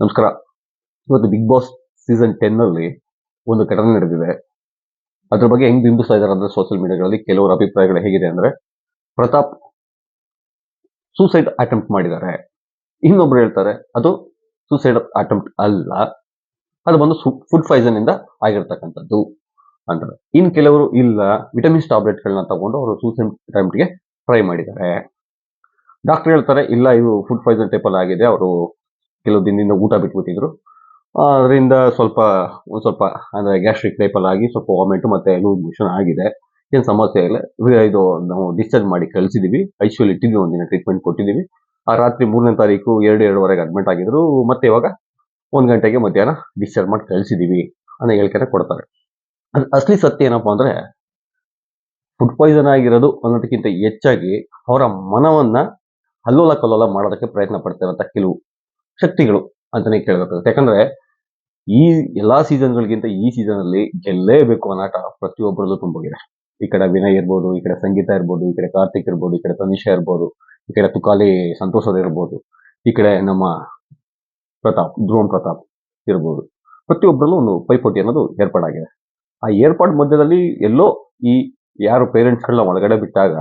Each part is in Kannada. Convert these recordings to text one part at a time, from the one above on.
ನಮಸ್ಕಾರ. ಇವತ್ತು ಬಿಗ್ ಬಾಸ್ ಸೀಸನ್ ಟೆನ್ ಅಲ್ಲಿ ಒಂದು ಘಟನೆ ನಡೆದಿದೆ. ಅದ್ರ ಬಗ್ಗೆ ಹೆಂಗ್ ಬಿಂಬಿಸ್ತಾ ಇದಾರೆ ಅಂದ್ರೆ ಸೋಷಿಯಲ್ ಮೀಡಿಯಾಗಳಲ್ಲಿ ಕೆಲವರ ಅಭಿಪ್ರಾಯಗಳು ಹೇಗಿದೆ ಅಂದ್ರೆ ಪ್ರತಾಪ್ ಸೂಸೈಡ್ ಅಟೆಂಪ್ಟ್ ಮಾಡಿದ್ದಾರೆ. ಇನ್ನೊಬ್ರು ಹೇಳ್ತಾರೆ, ಅದು ಸೂಸೈಡ್ ಅಟೆಂಪ್ಟ್ ಅಲ್ಲ. ಅದು ಬಂದು ಫುಡ್ ಪಾಯ್ಸನ್ ಇಂದ ಆಗಿರ್ತಕ್ಕಂಥದ್ದು ಅಂದ್ರೆ ಇನ್ ಕೆಲವರು ಇಲ್ಲ ವಿಟಮಿನ್ಸ್ ಗಳನ್ನ ತಗೊಂಡು ಅವರು ಸೂಸೈಡ್ ಅಟೆಂಪ್ಟ್ಗೆ ಟ್ರೈ ಮಾಡಿದ್ದಾರೆ. ಡಾಕ್ಟರ್ ಹೇಳ್ತಾರೆ, ಇಲ್ಲ, ಇದು ಫುಡ್ ಪಾಯ್ಸನ್ ಟೈಪ್ ಆಗಿದೆ, ಅವರು ಕೆಲವು ದಿನದಿಂದ ಊಟ ಬಿಟ್ಬಿಟ್ಟಿದ್ರು. ಅದರಿಂದ ಸ್ವಲ್ಪ, ಒಂದು ಸ್ವಲ್ಪ, ಅಂದರೆ ಗ್ಯಾಸ್ಟ್ರಿಕ್ ಟೈಪಲ್ಲಿ ಆಗಿ ಸ್ವಲ್ಪ ವಾಮೆಂಟು ಮತ್ತೆ ಲೂಸ್ ಆಗಿದೆ. ಏನು ಸಮಸ್ಯೆ ಇಲ್ಲ. ಇದು ನಾವು ಡಿಸ್ಚಾರ್ಜ್ ಮಾಡಿ ಕಳಿಸಿದೀವಿ. ಐಸಿಯು ಇಟ್ಟಿದ್ವಿ ಒಂದಿನ ಟ್ರೀಟ್ಮೆಂಟ್ ಕೊಟ್ಟಿದ್ದೀವಿ ಆ ರಾತ್ರಿ ಮೂರನೇ ತಾರೀಕು ಎರಡು, ಎರಡುವರೆಗೆ ಅಡ್ಮಿಟ್ ಆಗಿದ್ರು. ಮತ್ತೆ ಇವಾಗ ಒಂದು ಗಂಟೆಗೆ ಮಧ್ಯಾಹ್ನ ಡಿಸ್ಚಾರ್ಜ್ ಮಾಡಿ ಕಳಿಸಿದ್ದೀವಿ ಅನ್ನೋ ಹೇಳಿಕೆ ಕೊಡ್ತಾರೆ. ಅಸಲಿ ಸತ್ಯ ಏನಪ್ಪಾ ಅಂದ್ರೆ ಫುಡ್ ಪಾಯ್ಸನ್ ಆಗಿರೋದು ಅನ್ನೋದಕ್ಕಿಂತ ಹೆಚ್ಚಾಗಿ ಅವರ ಮನವನ್ನ ಅಲ್ಲೋಲ ಕಲ್ಲೋಲ ಮಾಡೋದಕ್ಕೆ ಪ್ರಯತ್ನ ಪಡ್ತಿರೋಂಥ ಕೆಲವು ಶಕ್ತಿಗಳು ಅಂತಾನೆ ಕೇಳಬೇಕಾಗುತ್ತೆ. ಯಾಕಂದ್ರೆ ಈ ಎಲ್ಲಾ ಸೀಸನ್ಗಳಿಗಿಂತ ಈ ಸೀಸನ್ ಅಲ್ಲಿ ಗೆಲ್ಲೇಬೇಕು ಅನ್ನೋ ಆಟ ಪ್ರತಿಯೊಬ್ಬರಲ್ಲೂ ತುಂಬೋಗಿದೆ ಈ ಕಡೆ ವಿನಯ್ ಇರ್ಬೋದು, ಈ ಕಡೆ ಸಂಗೀತ ಇರ್ಬೋದು, ಈ ಕಡೆ ಕಾರ್ತಿಕ್ ಇರ್ಬೋದು, ಈ ಕಡೆ ತನಿಷಾ ಇರ್ಬೋದು, ಈ ಕಡೆ ತುಕಾಲಿ ಸಂತೋಷದ ಇರ್ಬೋದು, ಈ ಕಡೆ ನಮ್ಮ ಪ್ರತಾಪ್, ಧ್ರುವನ್ ಪ್ರತಾಪ್ ಇರ್ಬೋದು. ಪ್ರತಿಯೊಬ್ಬರಲ್ಲೂ ಒಂದು ಪೈಪೋಟಿ ಅನ್ನೋದು ಏರ್ಪಾಡಾಗಿದೆ. ಆ ಏರ್ಪಾಡ್ ಮಧ್ಯದಲ್ಲಿ ಎಲ್ಲೋ ಈ ಯಾರು ಪೇರೆಂಟ್ಸ್ಗಳನ್ನ ಒಳಗಡೆ ಬಿಟ್ಟಾಗ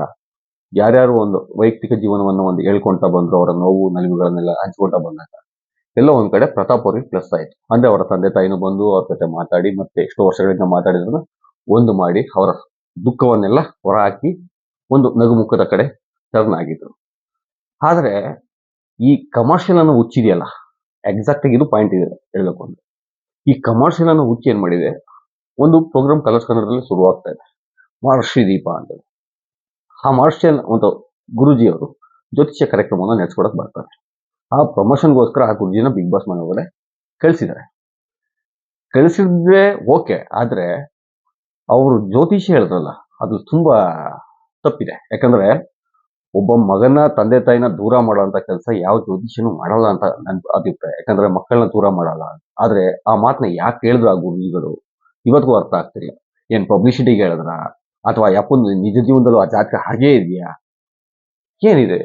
ಯಾರ್ಯಾರು ಒಂದು ವೈಯಕ್ತಿಕ ಜೀವನವನ್ನು ಒಂದು ಹೇಳ್ಕೊಂತ ಬಂದ್ರು, ಅವರ ನೋವು, ನಲಿವುಗಳನ್ನೆಲ್ಲ ಹಂಚ್ಕೊಂತ ಬಂದಾಗ ಎಲ್ಲೋ ಒಂದ್ ಕಡೆ ಪ್ರತಾಪ್ ಅವ್ರಿಗೆ ಪ್ಲಸ್ ಆಯ್ತು. ಅಂದ್ರೆ ಅವರ ತಂದೆ ತಾಯಿನೂ ಬಂದು ಅವ್ರ ಜೊತೆ ಮಾತಾಡಿ ಮತ್ತೆ ಎಷ್ಟೋ ವರ್ಷಗಳಿಂದ ಮಾತಾಡಿದ್ರು ಒಂದು ಮಾಡಿ ಅವರ ದುಃಖವನ್ನೆಲ್ಲ ಹೊರಹಾಕಿ ಒಂದು ನಗುಮುಖದ ಕಡೆ ಟರ್ನ್ ಆಗಿದ್ರು. ಆದ್ರೆ ಈ ಕಮರ್ಷಿಯಲ್ ಅನ್ನು ಹುಚ್ಚಿದೆಯಲ್ಲ ಎಕ್ಸಾಕ್ಟ್ ಆಗಿ ಇದು ಪಾಯಿಂಟ್ ಇದೆ ಹೇಳಬೇಕು ಅಂದ್ರೆ. ಈ ಕಮರ್ಷಿಯಲ್ ಅನ್ನು ಹುಚ್ಚಿ ಏನ್ ಮಾಡಿದೆ, ಒಂದು ಪ್ರೋಗ್ರಾಮ್ ಕಲರ್ಸ್ ಕನ್ನಡದಲ್ಲಿ ಶುರುವಾಗ್ತಾ ಇದೆ. ಮಹರ್ಷಿ ದೀಪ ಅಂತ ಆ ಮಹರ್ಷಿಯನ್ ಒಂದು ಗುರುಜಿಯವರು ಜ್ಯೋತಿಷ್ಯ ಕಾರ್ಯಕ್ರಮವನ್ನು ನಡೆಸ್ಕೊಡಕ್ ಬರ್ತಾರೆ. ಆ ಪ್ರಮೋಷನ್ಗೋಸ್ಕರ ಆ ಗುರುಜಿನ ಬಿಗ್ ಬಾಸ್ ಮನೆ ಒಳಗಡೆ ಕಳಿಸಿದ್ದಾರೆ ಕಳಿಸಿದ್ರೆ ಓಕೆ ಆದ್ರೆ ಅವರು ಜ್ಯೋತಿಷಿ ಹೇಳಿದ್ರಲ್ಲ, ಅದು ತುಂಬಾ ತಪ್ಪಿದೆ. ಯಾಕಂದ್ರೆ ಒಬ್ಬ ಮಗನ ತಂದೆ ತಾಯಿನ ದೂರ ಮಾಡುವಂತ ಕೆಲಸ ಯಾವ ಜ್ಯೋತಿಷ್ಯನು ಮಾಡಲ್ಲ ಅಂತ ನನ್ ಅಭಿಪ್ರಾಯ. ಯಾಕಂದ್ರೆ ಮಕ್ಕಳನ್ನ ದೂರ ಮಾಡಲ್ಲ. ಆದ್ರೆ ಆ ಮಾತನ್ನ ಯಾಕೆ ಹೇಳಿದ್ರು ಆ ಗುರುಜಿಗಳು ಇವತ್ತಿಗೂ ಅರ್ಥ ಆಗ್ತಿಲ್ಲ ಏನ್ ಪಬ್ಲಿಸಿಟಿಗೆ ಹೇಳಿದ್ರ? ಅಥವಾ ಯಾಕೊಂದು ನಿಜ ಜೀವನದಲ್ಲೂ ಆ ಜಾತಕ ಹಾಗೇ ಇದೆಯಾ? ಏನಿದೆ?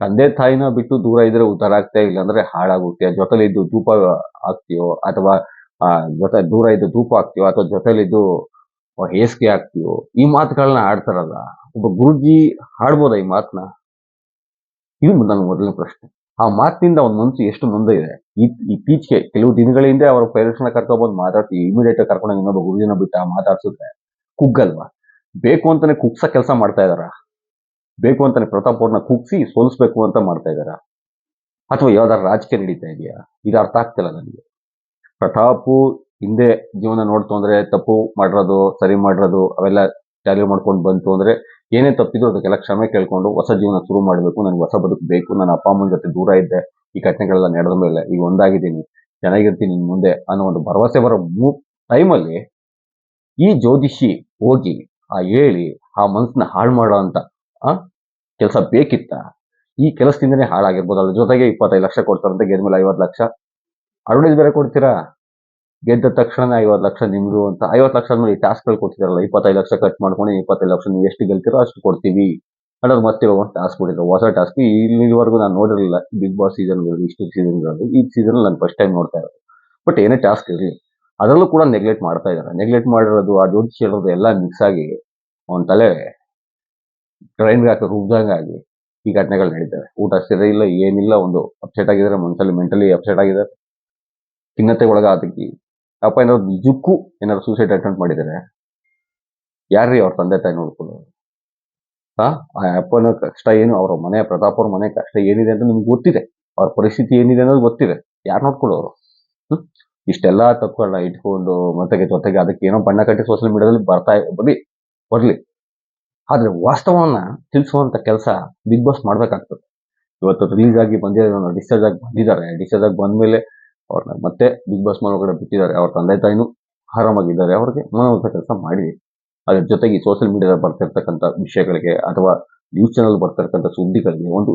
ತಂದೆ ತಾಯಿನ ಬಿಟ್ಟು ದೂರ ಇದ್ರೆ ಉದ್ಧಾರ ಆಗ್ತಾ ಇಲ್ಲ ಅಂದ್ರೆ ಹಾಳಾಗುತ್ತೆ. ಜೊತೆಲಿದ್ದು ಧೂಪ ಹಾಕ್ತೀಯೋ ಅಥವಾ, ಆ, ಜೊತೆ ದೂರ ಇದ್ದು ಧೂಪ ಹಾಕ್ತೀಯೋ ಅಥವಾ ಜೊತೆಲಿದ್ದು ಹೇಸಿಗೆ ಹಾಕ್ತೀಯೋ ಈ ಮಾತುಗಳನ್ನ ಆಡ್ತಾರಲ್ಲ, ಒಬ್ಬ ಗುರುಜಿ ಹಾಡ್ಬೋದ ಈ ಮಾತನ್ನ ಇದು ನನ್ನ ಮೊದಲನೇ ಪ್ರಶ್ನೆ. ಆ ಮಾತಿನಿಂದ ಅವ್ನ ಮನಸ್ಸು ಎಷ್ಟು ಮುಂದೆ ಇದೆ? ಇತ್ತೀಚೆಗೆ ಕೆಲವು ದಿನಗಳ ಹಿಂದೆ ಅವ್ರ ಪೇರೆಂಟ್ಸ್ನ ಕರ್ಕೊಂಡ್ಬಂದು ಮಾತಾಡ್ತೀವಿ ಇಮಿಡಿಯೇಟ್ ಕರ್ಕೊಂಡು ಇನ್ನೊಬ್ಬ ಗುರುಜಿನ ಬಿಟ್ಟ ಮಾತಾಡ್ಸಿದ್ರೆ ಕುಗ್ಗಲ್ವಾ? ಬೇಕು ಅಂತಾನೆ ಕುಗ್ಸ ಕೆಲಸ ಮಾಡ್ತಾ ಇದಾರ? ಬೇಕು ಅಂತಾನೆ ಪ್ರತಾಪ್ ಅವ್ರನ್ನ ಕುಗ್ಸಿ ಸೋಲಿಸ್ಬೇಕು ಅಂತ ಮಾಡ್ತಾ ಇದ್ದಾರೆ? ಅಥವಾ ಯಾವ್ದಾರು ರಾಜಕೀಯ ನಡೀತಾ ಇದೆಯಾ? ಇದು ಅರ್ಥ ಆಗ್ತಿಲ್ಲ ನನಗೆ. ಪ್ರತಾಪು ಹಿಂದೆ ಜೀವನ ನೋಡ್ತು ಅಂದ್ರೆ ತಪ್ಪು ಮಾಡಿರೋದು, ಸರಿ ಮಾಡಿರೋದು, ಅವೆಲ್ಲ ಟ್ಯಾಲಿ ಮಾಡ್ಕೊಂಡು ಬಂತು ಅಂದ್ರೆ ಏನೇ ತಪ್ಪಿದ್ರು ಅದಕ್ಕೆಲ್ಲ ಕ್ಷಮೆ ಕೇಳ್ಕೊಂಡು ಹೊಸ ಜೀವನ ಶುರು ಮಾಡಬೇಕು. ನನಗೆ ಹೊಸ ಬದುಕು ಬೇಕು. ನನ್ನ ಅಪ್ಪ, ಅಮ್ಮನ ಜೊತೆ ದೂರ ಇದ್ದೆ. ಈ ಘಟನೆಗಳೆಲ್ಲ ನಡೆದ ಮೇಲೆ ಈಗ ಒಂದಾಗಿದ್ದೀನಿ. ಚೆನ್ನಾಗಿರ್ತೀನಿ ಇನ್ ಮುಂದೆ ಅನ್ನೋ ಒಂದು ಭರವಸೆ ಬರೋ ಮೂ ಟೈಮಲ್ಲಿ ಈ ಜ್ಯೋತಿಷಿ ಹೋಗಿ ಆ ಹೇಳಿ ಆ ಮನಸ್ಸನ್ನ ಹಾಳು ಮಾಡೋ ಅಂತ ಆ? ಕೆಲಸ ಬೇಕಿತ್ತ? ಈ ಕೆಲಸದಿಂದನೇ ಹಾಳಾಗಿರ್ಬೋದು. ಅದ್ರ ಜೊತೆಗೆ ಇಪ್ಪತ್ತೈದು ಲಕ್ಷ ಕೊಡ್ತಾರಂತೆ ಗೆದ್ಮೇಲೆ ಐವತ್ತು ಲಕ್ಷ. ಅಡ್ವರ್ಟೈಸ್ ಬೇರೆ ಕೊಡ್ತೀರಾ? ಗೆದ್ದ ತಕ್ಷಣ ಐವತ್ತು ಲಕ್ಷ ನಿಮ್ದು ಅಂತ. ಐವತ್ತು ಲಕ್ಷ ಮೇಲೆ ಈ ಟಾಸ್ಕ್ಗಳು ಕೊಡ್ತಿದಾರಲ್ಲ, ಇಪ್ಪತ್ತೈದು ಲಕ್ಷ ಕಟ್ ಮಾಡ್ಕೊಂಡು ಇಪ್ಪತ್ತೈದು ಲಕ್ಷ ನೀವು ಎಷ್ಟು ಗೆಲ್ತೀರೋ ಅಷ್ಟು ಕೊಡ್ತೀವಿ. ಅನ್ನೋದು ಮತ್ತೆ ಒಂದು ಟಾಸ್ಕ್ ಕೊಟ್ಟಿದ್ರು ಹೊಸ ಟಾಸ್ಕ್ ಇಲ್ಲಿವರೆಗೂ ನಾನು ನೋಡಿರಲಿಲ್ಲ. ಬಿಗ್ ಬಾಸ್ ಸೀಸನ್ ಇಷ್ಟು ಸೀಸನ್ಗಳಲ್ಲಿ ಈ ಸೀಸನ್ ನಾನು ಫಸ್ಟ್ ಟೈಮ್ ನೋಡ್ತಾ ಇರೋದು. ಬಟ್ ಏನೇ ಟಾಸ್ಕ್ ಇರಲಿ, ಅದರಲ್ಲೂ ಕೂಡ ನೆಗ್ಲೆಕ್ಟ್ ಮಾಡ್ತಾ ಇದ್ದಾರೆ. ನೆಗ್ಲೆಕ್ಟ್ ಮಾಡಿರೋದು, ಆ ಜೋಡಿಸಿ ಹೇಳೋದು ಎಲ್ಲ ಮಿಕ್ಸ್ ಆಗಿ ಅವನ ತಲೆ ಟ್ರೈನ್ಗೆ ಹಾಕಿ ರುಬ್ದಂಗೆ ಆಗಿ ಈ ಘಟನೆಗಳು ನಡೀತವೆ. ಊಟ ಸರಿ ಇಲ್ಲ, ಏನಿಲ್ಲ, ಒಂದು ಅಪ್ಸೆಟ್ ಆಗಿದ್ದಾರೆ, ಮನಸ್ಸಲ್ಲಿ ಮೆಂಟಲಿ ಅಪ್ಸೆಟ್ ಆಗಿದ್ದಾರೆ. ಖಿನ್ನತೆ ಒಳಗಾದಕ್ಕೆ ಅಪ್ಪ ಏನಾದ್ರು ನಿಜಕ್ಕೂ ಏನಾದ್ರು ಸೂಸೈಡ್ ಅಟೆಂಪ್ಟ್ ಮಾಡಿದ್ದಾರೆ ಯಾರ್ರೀ ಅವ್ರ ತಂದೆ ತಾಯಿ ನೋಡ್ಕೊಳ್ಳೋರು ಆ ಆ ಅಪ್ಪನ ಕಷ್ಟ ಏನು, ಅವರ ಮನೆ, ಪ್ರತಾಪ್ ಅವ್ರ ಮನೆ ಕಷ್ಟ ಏನಿದೆ ಅಂತ ನಿಮ್ಗೆ ಗೊತ್ತಿದೆ. ಅವ್ರ ಪರಿಸ್ಥಿತಿ ಏನಿದೆ ಅನ್ನೋದು ಗೊತ್ತಿದೆ. ಯಾರು ನೋಡ್ಕೊಳ್ಳೋರು ಇಷ್ಟೆಲ್ಲ ತಪ್ಪುಗಳನ್ನ ಇಟ್ಕೊಂಡು ಮತ್ತೆ ಜೊತೆಗೆ ಅದಕ್ಕೆ ಏನೋ ಬಣ್ಣ ಕಟ್ಟಿ ಸೋಷಿಯಲ್ ಮೀಡಿಯಾದಲ್ಲಿ ಬರ್ತಾ, ಬರೀ, ಬರ್ಲಿ. ಆದ್ರೆ ವಾಸ್ತವವನ್ನ ತಿಳಿಸುವಂತ ಕೆಲಸ ಬಿಗ್ ಬಾಸ್ ಮಾಡ್ಬೇಕಾಗ್ತದೆ. ಇವತ್ತು ರಿಲೀಸ್ ಆಗಿ ಬಂದಿರೋ ಡಿಸ್ಚಾರ್ಜ್ ಆಗಿ ಬಂದಿದ್ದಾರೆ. ಡಿಸ್ಚಾರ್ಜ್ ಆಗಿ ಬಂದ್ಮೇಲೆ ಅವ್ರನ್ನ ಮತ್ತೆ ಬಿಗ್ ಬಾಸ್ ಒಳಗಡೆ ಬಿಟ್ಟಿದ್ದಾರೆ. ಅವ್ರ ತಂದೆ ತಾಯಿನೂ ಆರಾಮಾಗಿದ್ದಾರೆ. ಅವ್ರಿಗೆ ಮನವಂತ ಕೆಲಸ ಮಾಡಿದೆ. ಅದ್ರ ಜೊತೆಗೆ ಸೋಷಿಯಲ್ ಮೀಡಿಯಾದಲ್ಲಿ ಬರ್ತಿರ್ತಕ್ಕಂಥ ವಿಷಯಗಳಿಗೆ ಅಥವಾ ನ್ಯೂಸ್ ಚಾನಲ್ ಬರ್ತಿರ್ತಕ್ಕಂಥ ಸುದ್ದಿಗಳಿಗೆ ಒಂದು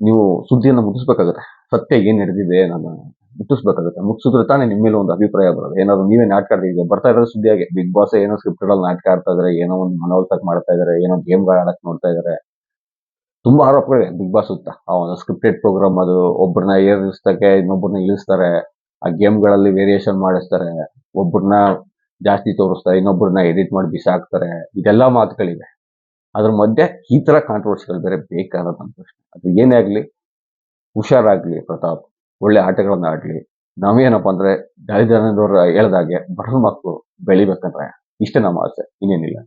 ನೀವು ಸುದ್ದಿಯನ್ನು ಮುಗಿಸ್ಬೇಕಾಗುತ್ತೆ. ಸತ್ಯ ಏನ್ ನಡೆದಿದೆ ನಾನು ಮುಟ್ಟಿಸ್ಬೇಕಾಗುತ್ತೆ. ಮುಟ್ಟಿಸಿದ್ರೆ ತಾನೇ ನಿಮ್ಮ ಮೇಲೆ ಒಂದು ಅಭಿಪ್ರಾಯ ಬರೋದು. ಏನಾದ್ರು ನೀವೇ ನಾಟಕ ಈಗ ಬರ್ತಾ ಇರೋದು ಸುದ್ದಿಯಾಗಿ ಬಿಗ್ ಬಾಸ್ ಏನೋ ಸ್ಕ್ರಿಪ್ಟೆಡ್ ಅಲ್ಲಿ ನಾಟಕ ಆಡ್ತಾ ಇದಾರೆ, ಏನೋ ಒಂದು ಮನೋಲ್ಸಕ್ ಮಾಡ್ತಾ ಇದಾರೆ, ಏನೋ ಗೇಮ್ಗಳು ಆಡಕ್ ನೋಡ್ತಾ ಇದಾರೆ. ತುಂಬಾ ಆರೋಪಗಳಿವೆ. ಬಿಗ್ ಬಾಸ್ ಸುತ್ತ. ಆ ಒಂದು ಸ್ಕ್ರಿಪ್ಟೆಡ್ ಪ್ರೋಗ್ರಾಮ್ ಅದು ಒಬ್ಬರನ್ನ ಏರಿಸ್ತಕ್ಕೆ ಇನ್ನೊಬ್ಬರನ್ನ ಇಳಿಸ್ತಾರೆ. ಆ ಗೇಮ್ಗಳಲ್ಲಿ ವೇರಿಯೇಷನ್ ಮಾಡಿಸ್ತಾರೆ. ಒಬ್ಬರನ್ನ ಜಾಸ್ತಿ ತೋರಿಸ್ತಾರೆ ಇನ್ನೊಬ್ಬರನ್ನ ಎಡಿಟ್ ಮಾಡಿ ಬಿಸಾಕ್ತಾರೆ. ಇದೆಲ್ಲ ಮಾತುಗಳಿವೆ. ಅದ್ರ ಮಧ್ಯೆ ಈ ತರ ಕಾಂಟ್ರವರ್ಸಿಗಳು ಬೇರೆ ಬೇಕಾದ ಪ್ರಶ್ನೆ. ಅದು ಏನೇ ಆಗ್ಲಿ, ಹುಷಾರಾಗ್ಲಿ ಪ್ರತಾಪ್. ಒಳ್ಳೆ ಆಟಗಳನ್ನ ಆಡ್ಲಿ ನಾವೇನಪ್ಪ ಅಂದ್ರೆ ಹೇಳ್ದಾಗೆ ಬಡ ಮಕ್ಕಳು ಬೆಳಿಬೇಕಂದ್ರೆ ಇಷ್ಟೇ ನಮ್ಮ ಆಸೆ ಇನ್ನೇನಿಲ್ಲ.